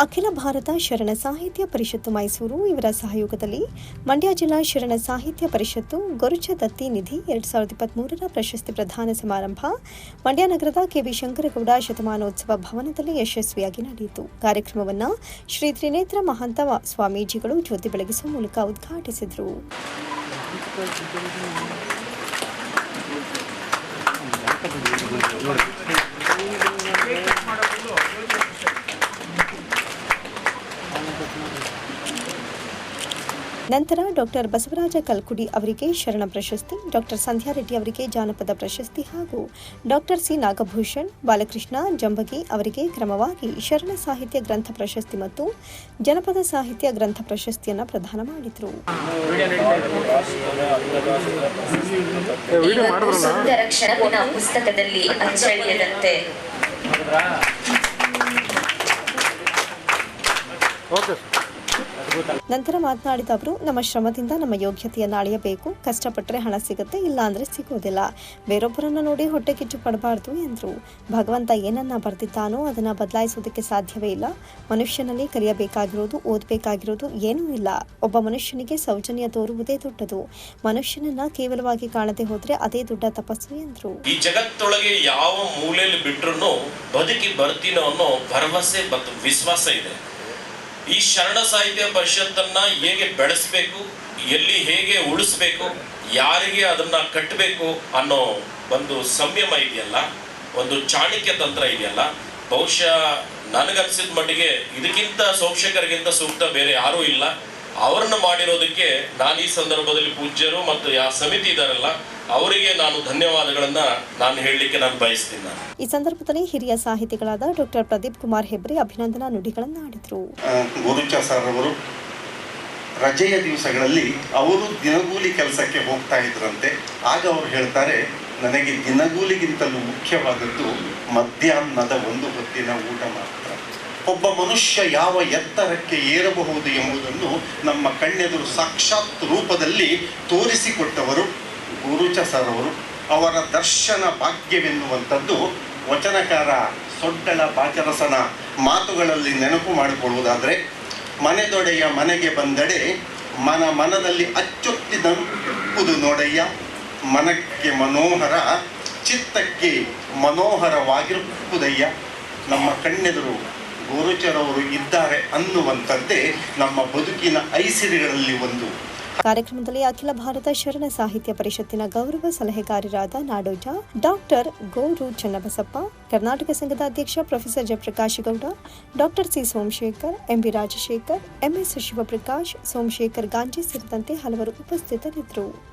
ಅಖಿಲ ಭಾರತ ಶರಣ ಸಾಹಿತ್ಯ ಪರಿಷತ್ತು ಮೈಸೂರು. ಇವರ ಸಹಯೋಗದಲ್ಲಿ ಮಂಡ್ಯ ಜಿಲ್ಲಾ ಶರಣ ಸಾಹಿತ್ಯ ಪರಿಷತ್ತು ಗೊರುಚ ದತ್ತಿ ನಿಧಿ ಎರಡ್ ಸಾವಿರದ ಇಪ್ಪತ್ಮೂರರ ಪ್ರಶಸ್ತಿ ಪ್ರದಾನ ಸಮಾರಂಭ ಮಂಡ್ಯ ನಗರದ ಕೆವಿ ಶಂಕರಗೌಡ ಶತಮಾನೋತ್ಸವ ಭವನದಲ್ಲಿ ಯಶಸ್ವಿಯಾಗಿ ನಡೆಯಿತು. ಕಾರ್ಯಕ್ರಮವನ್ನು ಶ್ರೀ ತ್ರಿನೇತ್ರ ಮಹಂತ ಸ್ವಾಮೀಜಿಗಳು ಜ್ಯೋತಿ ಬೆಳಗಿಸುವ ಮೂಲಕ ಉದ್ಘಾಟಿಸಿದರು. ನಂತರ ಡಾಕ್ಟರ್ ಬಸವರಾಜ ಕಲ್ಕುಡಿ ಅವರಿಗೆ ಶರಣ ಪ್ರಶಸ್ತಿ ಡಾಕ್ಟರ್ ಸಂಧ್ಯಾ ರೆಡ್ಡಿ ಅವರಿಗೆ ಜಾನಪದ ಪ್ರಶಸ್ತಿ ಹಾಗೂ ಡಾಕ್ಟರ್ ಸಿ ನಾಗಭೂಷಣ್ ಬಾಲಕೃಷ್ಣ ಜಂಬಗಿ ಅವರಿಗೆ ಕ್ರಮವಾಗಿ ಶರಣ ಸಾಹಿತ್ಯ ಗ್ರಂಥ ಪ್ರಶಸ್ತಿ ಮತ್ತು ಜನಪದ ಸಾಹಿತ್ಯ ಗ್ರಂಥ ಪ್ರಶಸ್ತಿಯನ್ನು ಪ್ರದಾನ ಮಾಡಿದರು. ಸುಂದರ ಪುಸ್ತಕದಲ್ಲಿ ಅಚ್ಚಳಿಯದಂತೆ. ಓಕೆ ನಂತರ ಮಾತನಾಡಿದ ಅವರು, ನಮ್ಮ ಶ್ರಮದಿಂದ ನಮ್ಮ ಯೋಗ್ಯತೆಯನ್ನು ಅಳೆಯಬೇಕು. ಕಷ್ಟಪಟ್ಟರೆ ಹಣ ಸಿಗುತ್ತೆ ಇಲ್ಲ ಅಂದ್ರೆ ಸಿಗೋದಿಲ್ಲ. ಬೇರೊಬ್ಬರನ್ನ ನೋಡಿ ಹೊಟ್ಟೆ ಕಿಚ್ಚು ಪಡಬಾರ್ದು ಎಂದರು. ಭಗವಂತ ಏನನ್ನ ಬರೆದಿದ್ದಾನೋ ಅದನ್ನ ಬದಲಾಯಿಸೋದಕ್ಕೆ ಸಾಧ್ಯವೇ ಇಲ್ಲ. ಮನುಷ್ಯನಲ್ಲಿ ಕಲಿಯಬೇಕಾಗಿರೋದು ಓದಬೇಕಾಗಿರೋದು ಏನೂ ಇಲ್ಲ. ಒಬ್ಬ ಮನುಷ್ಯನಿಗೆ ಸೌಜನ್ಯ ತೋರುವುದೇ ದೊಡ್ಡದು. ಮನುಷ್ಯನನ್ನ ಕೇವಲವಾಗಿ ಕಾಣದೆ ಹೋದ್ರೆ ಅದೇ ದೊಡ್ಡ ತಪಸ್ಸು ಎಂದರು. ಈ ಜಗತ್ತೊಳಗೆ ಯಾವ ಮೂಲೆಯಲ್ಲಿ ಬಿಟ್ಟರು ಬದುಕಿ ಬರ್ತೀನೋ ಅನ್ನೋ ಭರವಸೆ ಮತ್ತು ವಿಶ್ವಾಸ ಇದೆ. ಈ ಶರಣ ಸಾಹಿತ್ಯ ಪರಿಷತ್ತನ್ನ ಹೇಗೆ ಬೆಳೆಸಬೇಕು, ಎಲ್ಲಿ ಹೇಗೆ ಉಳಿಸ್ಬೇಕು, ಯಾರಿಗೆ ಅದನ್ನ ಕಟ್ಟಬೇಕು ಅನ್ನೋ ಒಂದು ಸಂಯಮ ಇದೆಯಲ್ಲ, ಒಂದು ಚಾಣಕ್ಯ ತಂತ್ರ ಇದೆಯಲ್ಲ, ಬಹುಶಃ ನನಗನ್ಸಿದ ಮಟ್ಟಿಗೆ ಇದಕ್ಕಿಂತ ಸೋಕ್ಷಕರಿಗಿಂತ ಸೂಕ್ತ ಬೇರೆ ಯಾರೂ ಇಲ್ಲ. ಅವರನ್ನು ಮಾಡಿರೋದಕ್ಕೆ ನಾನು ಈ ಸಂದರ್ಭದಲ್ಲಿ ಪೂಜ್ಯರು ಮತ್ತು ಯಾವ ಸಮಿತಿ ಇದಾರಲ್ಲ ಅವರಿಗೆ ನಾನು ಧನ್ಯವಾದಗಳನ್ನ ನಾನು ಹೇಳಲಿಕ್ಕೆ ನಾನು ಬಯಸ್ತೀನಿ ನಾನು. ಈ ಸಂದರ್ಭದಲ್ಲಿ ಹಿರಿಯ ಸಾಹಿತಿಗಳಾದ ಡಾಕ್ಟರ್ ಪ್ರದೀಪ್ ಕುಮಾರ್ ಹೆಬ್ರಿ ಅಭಿನಂದನಾ ನುಡಿಗಳನ್ನಾಡಿದರು ಗುರುಚ ಸರ್ ಅವರು ರಜೆಯ ದಿವಸಗಳಲ್ಲಿ ಅವರು ದಿನಗೂಲಿ ಕೆಲಸಕ್ಕೆ ಹೋಗ್ತಾ ಇದ್ರಂತೆ. ಆಗ ಅವರು ಹೇಳ್ತಾರೆ ನನಗೆ ದಿನಗೂಲಿಗಿಂತಲೂ ಮುಖ್ಯವಾದದ್ದು ಮಧ್ಯಾಹ್ನದ ಒಂದು ಹೊತ್ತಿನ ಊಟ ಮಾತ್ರ. ಒಬ್ಬ ಮನುಷ್ಯ ಯಾವ ಎತ್ತರಕ್ಕೆ ಏರಬಹುದು ಎಂಬುದನ್ನು ನಮ್ಮ ಕಣ್ಣೆದುರು ಸಾಕ್ಷಾತ್ ರೂಪದಲ್ಲಿ ತೋರಿಸಿಕೊಟ್ಟವರು ಗುರುಚ ಸರ್ ಅವರು. ಅವರ ದರ್ಶನ ಭಾಗ್ಯವೆನ್ನುವಂಥದ್ದು ವಚನಕಾರ ಸೊಡ್ಡಳ ಬಾಚರಸನ ಮಾತುಗಳಲ್ಲಿ ನೆನಪು ಮಾಡಿಕೊಳ್ಳುವುದಾದರೆ ಮನೆದೊಡೆಯ ಮನೆಗೆ ಬಂದಡೆ ಮನ ಮನದಲ್ಲಿ ಅಚ್ಚೊತ್ತಿ ನೋಡಯ್ಯ. ಮನಕ್ಕೆ ಮನೋಹರ, ಚಿತ್ತಕ್ಕೆ ಮನೋಹರವಾಗಿರುವುದಯ್ಯ. ನಮ್ಮ ಕಣ್ಣೆದುರು ಗೋರುಚರವರು ಇದ್ದಾರೆ ಅನ್ನುವಂಥದ್ದೇ ನಮ್ಮ ಬದುಕಿನ ಐಸಿರಿಗಳಲ್ಲಿ ಒಂದು. ಕಾರ್ಯಕ್ರಮದಲ್ಲಿ ಅಖಿಲ ಭಾರತ ಶರಣ ಸಾಹಿತ್ಯ ಪರಿಷತ್ತಿನ ಗೌರವ ಸಲಹೆಗಾರರಾದ ನಾಡೋಜ ಡಾಕ್ಟರ್ ಗೋರು ಚನ್ನಬಸಪ್ಪ, ಕರ್ನಾಟಕ ಸಂಘದ ಅಧ್ಯಕ್ಷ professor Jayaprakash Gowda, doctor C Somashekhar, MB Rajashekhar, MS Shivaprakash, Somashekhar Ganji ಸೇರಿದಂತೆ ಹಲವರು ಉಪಸ್ಥಿತರಿದ್ದರು.